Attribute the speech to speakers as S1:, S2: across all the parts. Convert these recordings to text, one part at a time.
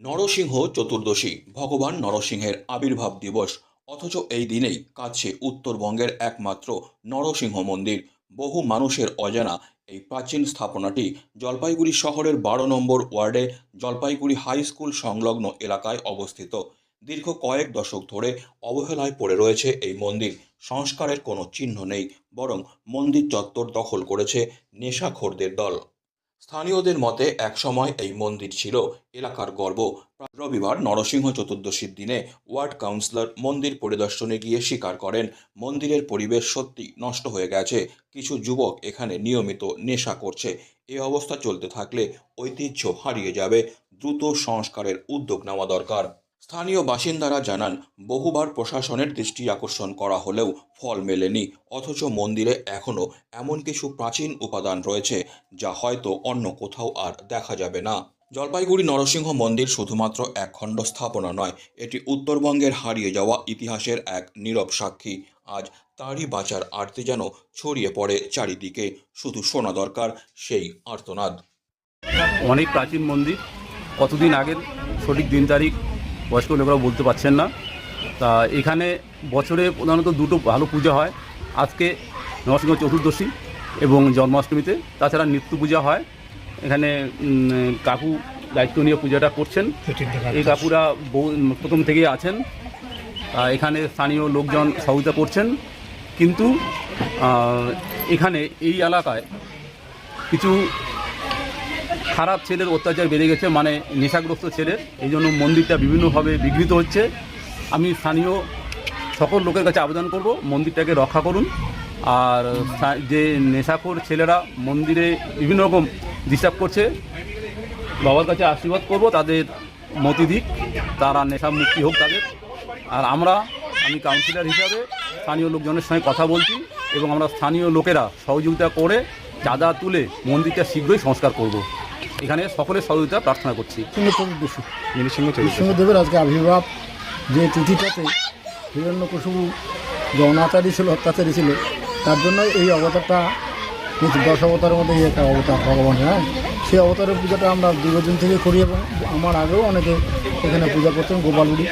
S1: নরসিংহ চতুর্দশী, ভগবান নরসিংহের আবির্ভাব দিবস। অথচ এই দিনেই কাছে উত্তরবঙ্গের একমাত্র নরসিংহ মন্দির। বহু মানুষের অজানা এই প্রাচীন স্থাপনাটি জলপাইগুড়ি শহরের বারো নম্বর ওয়ার্ডে জলপাইগুড়ি হাই স্কুল সংলগ্ন এলাকায় অবস্থিত। দীর্ঘ কয়েক দশক ধরে অবহেলায় পড়ে রয়েছে এই মন্দির। সংস্কারের কোনো চিহ্ন নেই, বরং মন্দির চত্বর দখল করেছে নেশাখোরদের দল। স্থানীয়দের মতে, একসময় এই মন্দির ছিল এলাকার গর্ব। রবিবার নরসিংহ চতুর্দশীর দিনে ওয়ার্ড কাউন্সিলর মন্দির পরিদর্শনে গিয়ে স্বীকার করেন, মন্দিরের পরিবেশ সত্যি নষ্ট হয়ে গেছে, কিছু যুবক এখানে নিয়মিত নেশা করছে। এ অবস্থা চলতে থাকলে ঐতিহ্য হারিয়ে যাবে, দ্রুত সংস্কারের উদ্যোগ নেওয়া দরকার। স্থানীয় বাসিন্দারা জানান, বহুবার প্রশাসনের দৃষ্টি আকর্ষণ করা হলেও ফল মেলেনি, অথচ মন্দিরে এখনও এমন কিছু প্রাচীন উপাদান রয়েছে যা হয়তো অন্য কোথাও আর দেখা যাবে না। জলপাইগুড়ি নরসিংহ মন্দির শুধুমাত্র এক খণ্ড স্থাপনা নয়, এটি উত্তরবঙ্গের হারিয়ে যাওয়া ইতিহাসের এক নীরব সাক্ষী। আজ তারই বাঁচার আরতি যেন ছড়িয়ে পড়ে চারিদিকে, শুধু শোনা দরকার সেই আর্তনাদ।
S2: অনেক প্রাচীন মন্দির, কতদিন আগের সঠিক দিন তারিখ বয়স্ক লোকেরা বলতে পারছেন না। তা এখানে বছরে প্রধানত দুটো ভালো পূজা হয়। আজকে নরসিংহ চতুর্দশী এবং জন্মাষ্টমীতে। তাছাড়া নিত্য পূজা হয়। এখানে কাকু দায়িত্ব নিয়ে পূজাটা করছেন। এই কাকুরা প্রথম থেকেই আছেন। এখানে স্থানীয় লোকজন সহযোগিতা করছেন। কিন্তু এখানে এই এলাকায় কিছু খারাপ ছেলের অত্যাচার বেড়ে গেছে মানে নেশাগ্রস্ত ছেলের। এই জন্য মন্দিরটা বিভিন্নভাবে বিঘ্নিত হচ্ছে। আমি স্থানীয় সকল লোকের কাছে আবেদন করব, মন্দিরটাকে রক্ষা করুন। আর যে নেশাখোর ছেলেরা মন্দিরে বিভিন্ন রকম ডিস্টার্ব করছে, বাবার কাছে আশীর্বাদ করব, তাদের মতি দিক, তারা নেশা মুক্তি হোক তাদের। আর আমরা, আমি কাউন্সিলর হিসাবে স্থানীয় লোকজনের সঙ্গে কথা বলছি এবং আমরা স্থানীয় লোকেরা সহযোগিতা করে চাঁদা তুলে মন্দিরটা শীঘ্রই সংস্কার করব। এখানে সকলের সহযোগিতা প্রার্থনা করছি।
S3: নৃসিংহদেবের আজকে আবির্ভাব যে তিথিটাতে হিরণ্যকশুবু যে অনাচারী ছিল অত্যাচারী ছিল তার জন্য এই অবতারটা দশ অবতারের মধ্যে এই একটা অবতার ভগবান হ্যাঁ? সেই অবতারের পূজাটা আমরা দীর্ঘদিন থেকে করি এবং আমার আগেও অনেকে এখানে পূজা করতেন গোপালগুড়ি।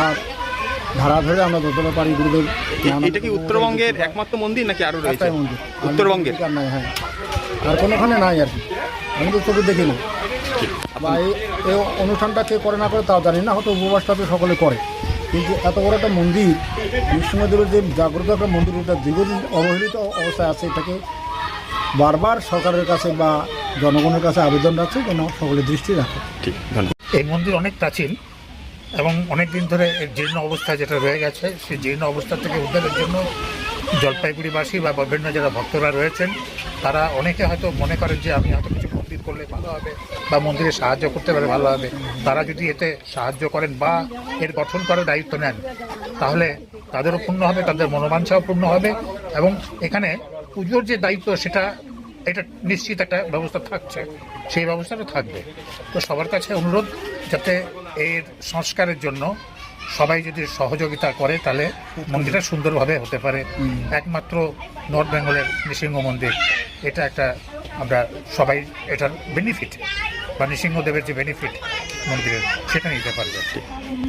S3: আর ধারা ধরে আমরা যতটা পারি গুরুদেব
S4: এটা কি উত্তরবঙ্গের একমাত্র মন্দির নাকি আরও রয়েছে?
S3: মন্দির।
S4: উত্তরবঙ্গের?
S3: হ্যাঁ। আর কোনোখানে নাই আর কি। আমি তো চোখে দেখি না বা এই অনুষ্ঠানটা কে করে না করে তাও জানি না হয়তো উপবাসটা তো সকলে করে। কিন্তু এত বড় একটা মন্দির নৃসিংহদেবের যে জাগ্রত একটা মন্দির এটা দীর্ঘদিন অবহেলিত অবস্থায় আছে এটাকে বারবার সরকারের কাছে বা জনগণের কাছে আবেদন রাখছে যেন সকলে দৃষ্টি রাখে।
S5: এই মন্দির অনেক প্রাচীন এবং অনেক দিন ধরে এর জীর্ণ অবস্থায় যেটা রয়ে গেছে সেই জীর্ণ অবস্থা থেকে উদ্ধারের জন্য জলপাইগুড়িবাসী বা বিভিন্ন যারা ভক্তরা রয়েছেন তারা অনেকে হয়তো মনে করেন যে আমি হয়তো কিছু করলে ভালো হবে বা মন্দিরে সাহায্য করতে পারলে ভালো হবে। তারা যদি এতে সাহায্য করেন বা এর গঠন করার দায়িত্ব নেন, তাহলে তাদেরও পূর্ণ হবে, তাদের মনোবাঞ্ছাও পূর্ণ হবে এবং এখানে পুজোর যে দায়িত্ব সেটা, এটা নিশ্চিত একটা ব্যবস্থা থাকছে, সেই ব্যবস্থাটা থাকবে। তো সবার কাছে অনুরোধ যাতে এর সংস্কারের জন্য সবাই যদি সহযোগিতা করে তাহলে মন্দিরটা সুন্দরভাবে হতে পারে। একমাত্র নর্থ বেঙ্গলের নৃসিংহ মন্দির এটা একটা আমরা সবাই এটার বেনিফিট বা নৃসিংহদেবের যে বেনিফিট মন্দিরের সেটা নিতে পারবে